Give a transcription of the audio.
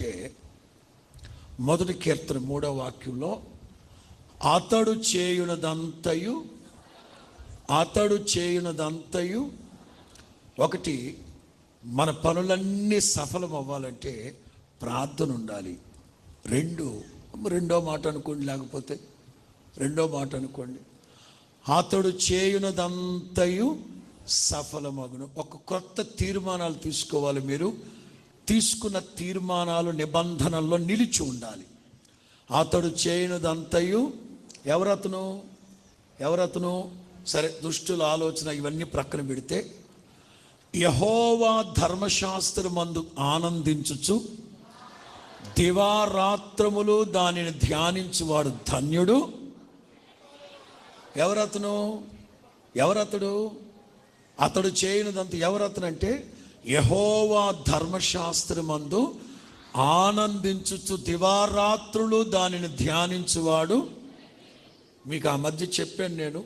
అంటే మొదటి కీర్తన మూడో వాక్యంలో అతడు చేయునదంతయు అతడు చేయునదంతయు. ఒకటి మన పనులన్నీ సఫలం అవ్వాలంటే ప్రార్థన ఉండాలి. రెండు రెండో మాట అనుకోండి లేకపోతే రెండో మాట అనుకోండి. అతడు చేయునదంతయు సఫలమగును. ఒక కొత్త తీర్మానాలు తీసుకోవాలి మీరు. తీసుకున్న తీర్మానాలు నిబంధనల్లో నిలిచి ఉండాలి. అతడు చేయనిదంతయు ఎవరతను? ఎవరతను? సరే దుష్టుల ఆలోచన ఇవన్నీ ప్రక్కన పెడితే యహోవా ధర్మశాస్త్రమందు ఆనందించుచు దివారాత్రములు దానిని ధ్యానించువాడు ధన్యుడు. ఎవరతను? ఎవరతడు? అతడు చేయనిదంత ఎవరతనంటే అంటే యహోవా ధర్మశాస్త్రమందు ఆనందించుచు దివారాత్రులు దానిని ధ్యానించువాడు. మీకు ఆ మధ్య చెప్పాను నేను.